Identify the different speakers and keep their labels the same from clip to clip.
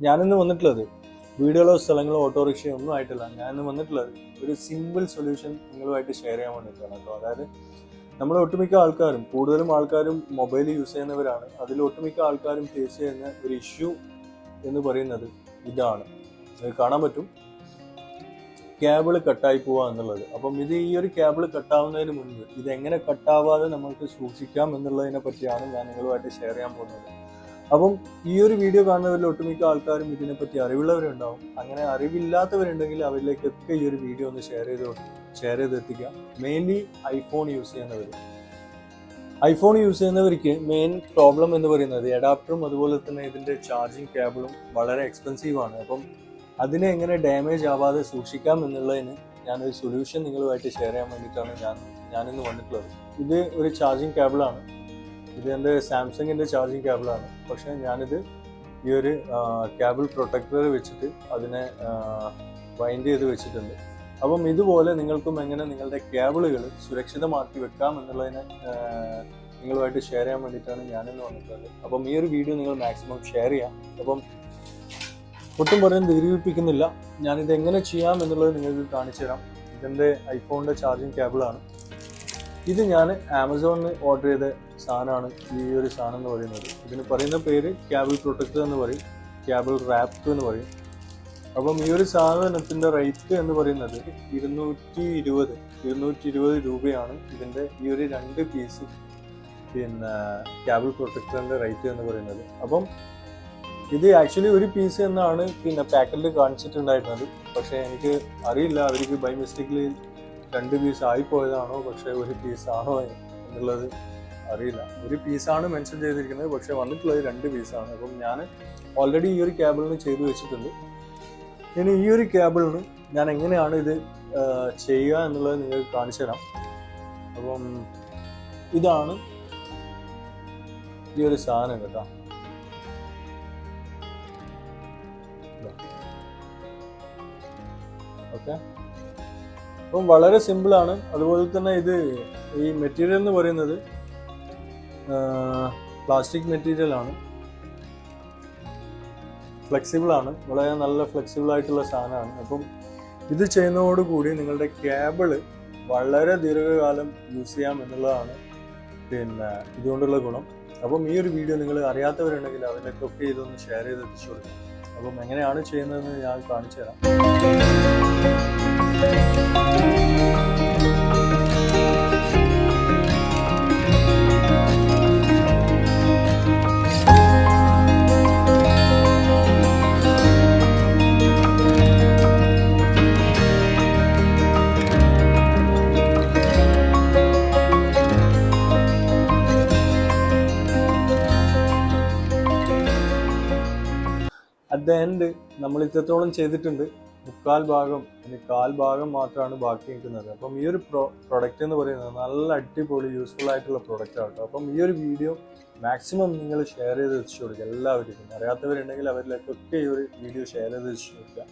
Speaker 1: ഞാനിന്ന് വന്നിട്ടുള്ളത് വീടുകളോ സ്ഥലങ്ങളോ ഓട്ടോറിക്ഷയോ ഒന്നും ആയിട്ടില്ല. ഞാനിന്ന് വന്നിട്ടുള്ളത് ഒരു സിമ്പിൾ സൊല്യൂഷൻ നിങ്ങളുമായിട്ട് ഷെയർ ചെയ്യാൻ വേണ്ടിയിട്ടാണ് കേട്ടോ. അതായത് നമ്മൾ ഒട്ടുമിക്ക ആൾക്കാരും കൂടുതലും ആൾക്കാരും മൊബൈൽ യൂസ് ചെയ്യുന്നവരാണ്. അതിൽ ഒട്ടുമിക്ക ആൾക്കാരും ഫേസ് ചെയ്യുന്ന ഒരു ഇഷ്യൂ എന്ന് പറയുന്നത് ഇതാണ്. കാണാൻ പറ്റും. കേബിൾ കട്ടായി പോവുക എന്നുള്ളത്. അപ്പം ഇത് ഈ ഒരു കേബിൾ കട്ടാവുന്നതിന് മുൻപ് ഇതെങ്ങനെ കട്ടാവാതെ നമുക്ക് സൂക്ഷിക്കാം എന്നുള്ളതിനെ പറ്റിയാണ് ഞാൻ നിങ്ങളുമായിട്ട് ഷെയർ ചെയ്യാൻ പോകുന്നത്. അപ്പം ഈ ഒരു വീഡിയോ കാണുന്നവരിൽ ഒട്ടുമിക്ക ആൾക്കാരും ഇതിനെപ്പറ്റി അറിവുള്ളവരുണ്ടാവും. അങ്ങനെ അറിവില്ലാത്തവരുണ്ടെങ്കിൽ അവരിലേക്കൊക്കെ ഈ ഒരു വീഡിയോ ഒന്ന് ഷെയർ ചെയ്ത് ഷെയർ ചെയ്ത് എത്തിക്കുക. മെയിൻലി ഐഫോൺ യൂസ് ചെയ്യുന്നവർ ഐഫോൺ യൂസ് ചെയ്യുന്നവർക്ക് മെയിൻ പ്രോബ്ലം എന്ന് പറയുന്നത് അഡാപ്റ്ററും അതുപോലെ തന്നെ ഇതിന്റെ ചാർജിങ് കേബിളും വളരെ എക്സ്പെൻസീവ് ആണ്. അപ്പം അതിനെ എങ്ങനെ ഡാമേജ് ആവാതെ സൂക്ഷിക്കാം എന്നുള്ളതിന് ഞാനൊരു സൊല്യൂഷൻ നിങ്ങളുമായിട്ട് ഷെയർ ചെയ്യാൻ വേണ്ടിയിട്ടാണ് ഞാൻ ഞാനിന്ന് വന്നിട്ടുള്ളത്. ഇത് ഒരു ചാർജിങ് കേബിളാണ് ഇത് എന്റെ സാംസങ്ങിന്റെ ചാർജിങ് കേബിളാണ്. പക്ഷേ ഞാനിത് ഈ ഒരു കേബിൾ പ്രൊട്ടക്ടർ വെച്ചിട്ട് അതിനെ വൈൻഡ് ചെയ്ത് വെച്ചിട്ടുണ്ട്. അപ്പം ഇതുപോലെ നിങ്ങൾക്കും എങ്ങനെ നിങ്ങളുടെ കേബിളുകൾ സുരക്ഷിതമാക്കി വെക്കാം എന്നുള്ളതിനെ നിങ്ങളുമായിട്ട് ഷെയർ ചെയ്യാൻ വേണ്ടിയിട്ടാണ് ഞാനിന്ന് വന്നിട്ടുള്ളത്. അപ്പം ഈ ഒരു വീഡിയോ നിങ്ങൾ മാക്സിമം ഷെയർ ചെയ്യാം. അപ്പം ഒട്ടും പറയാൻ ദീർഘിപ്പിക്കുന്നില്ല. ഞാനിത് എങ്ങനെ ചെയ്യാം എന്നുള്ളത് നിങ്ങൾക്ക് കാണിച്ചു തരാം ഇതെന്റെ ഐഫോണിന്റെ ചാർജിങ് കേബിളാണ്. ഇത് ഞാൻ ആമസോണിൽ ഓർഡർ ചെയ്ത സാധനമാണ് ഈ ഒരു സാധനം എന്ന് പറയുന്നത്. ഇതിന് പറയുന്ന പേര് ക്യാബിൾ പ്രൊട്ടക്ടർ എന്ന് പറയും ക്യാബിൾ റാപ്പ് എന്ന് പറയും. അപ്പം ഈ ഒരു സാധനത്തിന്റെ റേറ്റ് എന്ന് പറയുന്നത് ഇരുന്നൂറ്റി ഇരുപത് ഇരുന്നൂറ്റി ഇരുപത് രൂപയാണ് ഇതിന്റെ ഈ ഒരു രണ്ട് പീസ് പിന്നെ ക്യാബിൾ പ്രൊട്ടക്ടറിന്റെ റേറ്റ് എന്ന് പറയുന്നത്. അപ്പം ഇത് ആക്ച്വലി ഒരു പീസ് എന്നാണ് പിന്നെ പാക്കറ്റിൽ കാണിച്ചിട്ടുണ്ടായിരുന്നത്. പക്ഷേ എനിക്ക് അറിയില്ല അവർക്ക് ബൈ മിസ്റ്റേക്കിൽ രണ്ട് പീസ് ആയിപ്പോയതാണോ പക്ഷേ ഒരു പീസാണോ എന്നുള്ളത് അറിയില്ല. ഒരു പീസാണ് മെൻഷൻ ചെയ്തിരിക്കുന്നത് പക്ഷേ വന്നിട്ടുള്ളത് രണ്ട് പീസാണ്. അപ്പം ഞാൻ ഓൾറെഡി ഈ ഒരു കേബിളിന് ചെയ്തു വെച്ചിട്ടുണ്ട്. ഇനി ഈ ഒരു കേബിളിന് ഞാൻ എങ്ങനെയാണ് ഇത് ചെയ്യുക എന്നുള്ളത് നിങ്ങൾക്ക് കാണിച്ചു തരാം. അപ്പം ഇതാണ് ഈ ഒരു സാധനം കേട്ടോ. ഓക്കെ. അപ്പം വളരെ സിമ്പിളാണ്. അതുപോലെ തന്നെ ഇത് ഈ മെറ്റീരിയൽ എന്ന് പറയുന്നത് പ്ലാസ്റ്റിക് മെറ്റീരിയലാണ് ഫ്ലെക്സിബിൾ ആണ്. വളരെ നല്ല ഫ്ലെക്സിബിൾ ആയിട്ടുള്ള സാധനമാണ്. അപ്പം ഇത് ചെയ്യുന്നതോടുകൂടി നിങ്ങളുടെ കേബിൾ വളരെ ദീർഘകാലം യൂസ് ചെയ്യാം എന്നുള്ളതാണ് പിന്നെ ഇതുകൊണ്ടുള്ള ഗുണം. അപ്പം ഈ ഒരു വീഡിയോ നിങ്ങൾ അറിയാത്തവരുണ്ടെങ്കിൽ അവരിലേക്കൊക്കെ ഇതൊന്ന് ഷെയർ ചെയ്ത് എത്തിച്ചു കൊടുക്കും അപ്പം എങ്ങനെയാണ് ചെയ്യുന്നതെന്ന് ഞാൻ കാണിച്ചു തരാം. അറ്റ് ദ എൻഡ് നമ്മൾ ഇത്രത്തോളം ചെയ്തിട്ടുണ്ട്. മുക്കാൽ ഭാഗം ഇനി കാൽ ഭാഗം മാത്രമാണ് ബാക്കി നിൽക്കുന്നത്. അപ്പം ഈ ഒരു പ്രോ പ്രൊഡക്റ്റ് എന്ന് പറയുന്നത് നല്ല അടിപൊളി യൂസ്ഫുൾ ആയിട്ടുള്ള പ്രൊഡക്റ്റ് ആണ് കേട്ടോ. അപ്പം ഈ ഒരു വീഡിയോ മാക്സിമം നിങ്ങൾ ഷെയർ ചെയ്ത് വെച്ചു കൊടുക്കുക എല്ലാവർക്കും അറിയാത്തവരുണ്ടെങ്കിൽ അവരിലേക്കൊക്കെ ഈ ഒരു വീഡിയോ ഷെയർ ചെയ്ത് വെച്ചു കൊടുക്കുക.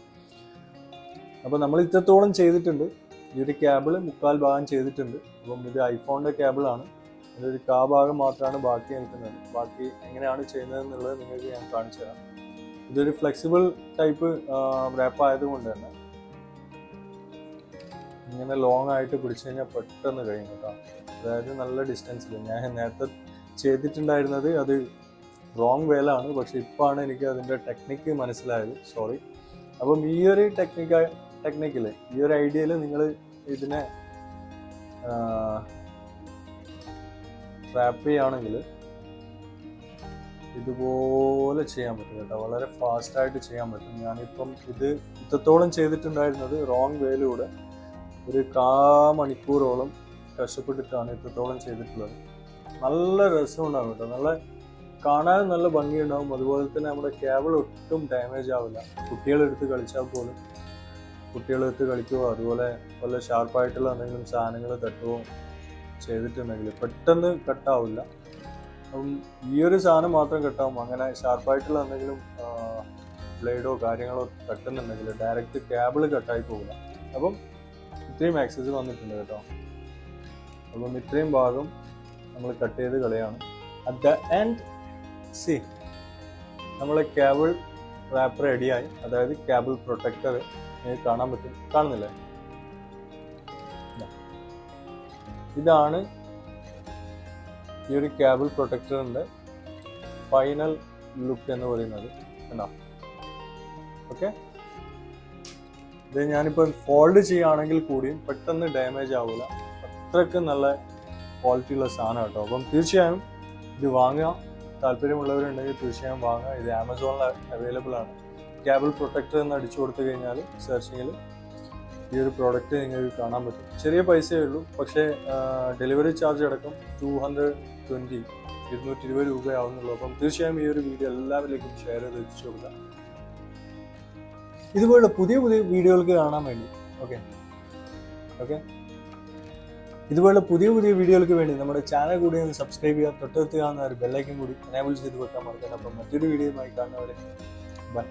Speaker 1: അപ്പം നമ്മൾ ഇത്രത്തോളം ചെയ്തിട്ടുണ്ട്. ഈ ഒരു കേബിൾ മുക്കാൽ ഭാഗം ചെയ്തിട്ടുണ്ട്. അപ്പം ഇത് ഐഫോണിന്റെ കേബിളാണ് ഇതൊരു കാ ഭാഗം മാത്രമാണ് ബാക്കി നിൽക്കുന്നത്. ബാക്കി എങ്ങനെയാണ് ചെയ്യുന്നത് എന്നുള്ളത് നിങ്ങൾക്ക് ഞാൻ കാണിച്ചു തരാം. ഇതൊരു ഫ്ലെക്സിബിൾ ടൈപ്പ് റാപ്പ് ആയതുകൊണ്ട് തന്നെ ഇങ്ങനെ ലോങ് ആയിട്ട് പിടിച്ചു കഴിഞ്ഞാൽ പെട്ടെന്ന് കഴിയും കേട്ടോ. അതായത് നല്ല ഡിസ്റ്റൻസിൽ ഞാൻ നേരത്തെ ചെയ്തിട്ടുണ്ടായിരുന്നത് അത് റോങ് വേലാണ് പക്ഷെ ഇപ്പോഴാണ് എനിക്ക് അതിന്റെ ടെക്നിക്ക് മനസ്സിലായത്. സോറി അപ്പം ഈ ഒരു ടെക്നിക്ക ടെക്നിക്കിൽ ഈ ഒരു ഐഡിയയിൽ നിങ്ങൾ ഇതിനെ ട്രാപ്പ് ചെയ്യുകയാണെങ്കിൽ ഇതുപോലെ ചെയ്യാൻ പറ്റും കേട്ടോ. വളരെ ഫാസ്റ്റായിട്ട് ചെയ്യാൻ പറ്റും. ഞാനിപ്പം ഇത് ഇത്രത്തോളം ചെയ്തിട്ടുണ്ടായിരുന്നത് റോങ് വേയിലൂടെ ഒരു കാ മണിക്കൂറോളം കഷ്ടപ്പെട്ടിട്ടാണ് ഇത്രത്തോളം ചെയ്തിട്ടുള്ളത്. നല്ല രസമുണ്ടാകും കേട്ടോ. നല്ല കാണാൻ നല്ല ഭംഗിയുണ്ടാവും. അതുപോലെ തന്നെ നമ്മുടെ കേബിൾ ഒട്ടും ഡാമേജ് ആവില്ല. കുട്ടികളെടുത്ത് കളിച്ചാൽ പോലും കുട്ടികളെടുത്ത് കളിക്കുകയോ അതുപോലെ വല്ല ഷാർപ്പായിട്ടുള്ള എന്തെങ്കിലും സാധനങ്ങൾ തട്ടുകയോ ചെയ്തിട്ടുണ്ടെങ്കിൽ പെട്ടെന്ന് കട്ടാവില്ല അപ്പം ഈ ഒരു സാധനം മാത്രം കിട്ടാം അങ്ങനെ ഷാർപ്പായിട്ടുള്ള എന്തെങ്കിലും ബ്ലേഡോ കാര്യങ്ങളോ തട്ടുന്നുണ്ടെങ്കിൽ ഡയറക്റ്റ് കേബിൾ കട്ടായി പോകില്ല. അപ്പം ഇത്രയും ആക്സസ് വന്നിട്ടുണ്ട് കേട്ടോ. അപ്പം ഇത്രയും ഭാഗം നമ്മൾ കട്ട് ചെയ്ത് കളയാണ്. അറ്റ് ദ എൻഡ് സി നമ്മൾ കേബിൾ റാപ്പർ റെഡിയായി അതായത് കേബിൾ പ്രൊട്ടക്ടർ നിങ്ങൾക്ക് കാണാൻ പറ്റും. കാണുന്നില്ലേ? ഇതാണ് ഈ ഒരു ക്യാബിൾ പ്രൊട്ടക്ടറിന്റെ ഫൈനൽ ലുക്ക് എന്ന് പറയുന്നത് കണ്ടോ? ഓക്കെ ഇത് ഞാനിപ്പോൾ ഫോൾഡ് ചെയ്യുകയാണെങ്കിൽ കൂടിയും പെട്ടെന്ന് ഡാമേജ് ആവില്ല അത്രയ്ക്ക് നല്ല ക്വാളിറ്റിയുള്ള സാധനം കേട്ടോ. അപ്പം തീർച്ചയായും ഇത് വാങ്ങുക. താല്പര്യമുള്ളവരുണ്ടെങ്കിൽ തീർച്ചയായും വാങ്ങുക. ഇത് ആമസോണിൽ അവൈലബിൾ ആണ്. ക്യാബിൾ പ്രൊട്ടക്ടർ എന്ന് അടിച്ചു കൊടുത്തു കഴിഞ്ഞാൽ സെർച്ചിങ്ങിൽ ഈ ഒരു പ്രോഡക്റ്റ് നിങ്ങൾക്ക് കാണാൻ പറ്റും. ചെറിയ പൈസയേ ഉള്ളൂ. പക്ഷേ ഡെലിവറി ചാർജ് അടക്കം ടു ഹൺഡ്രഡ് ട്വന്റി ഇരുന്നൂറ്റി ഇരുപത് രൂപയാവുന്നുള്ളൂ. അപ്പം തീർച്ചയായും ഈ ഒരു വീഡിയോ എല്ലാവരിലേക്കും ഷെയർ ചെയ്ത് എത്തിച്ചു കൊടുക്കാം ഇതുപോലുള്ള പുതിയ പുതിയ വീഡിയോകൾക്ക് കാണാൻ വേണ്ടി ഓക്കെ ഓക്കെ ഇതുപോലുള്ള പുതിയ പുതിയ വീഡിയോകൾക്ക് വേണ്ടി നമ്മുടെ ചാനൽ കൂടി ഒന്ന് സബ്സ്ക്രൈബ് ചെയ്യുക. തൊട്ടടുത്ത് കാണുന്ന ഒരു ബെല്ലൈക്കും കൂടി എനേബിൾ ചെയ്ത് വെക്കാൻ മറക്കണ്ട. അപ്പം മറ്റൊരു വീഡിയോയുമായി കാണുന്നവരെ ബൈ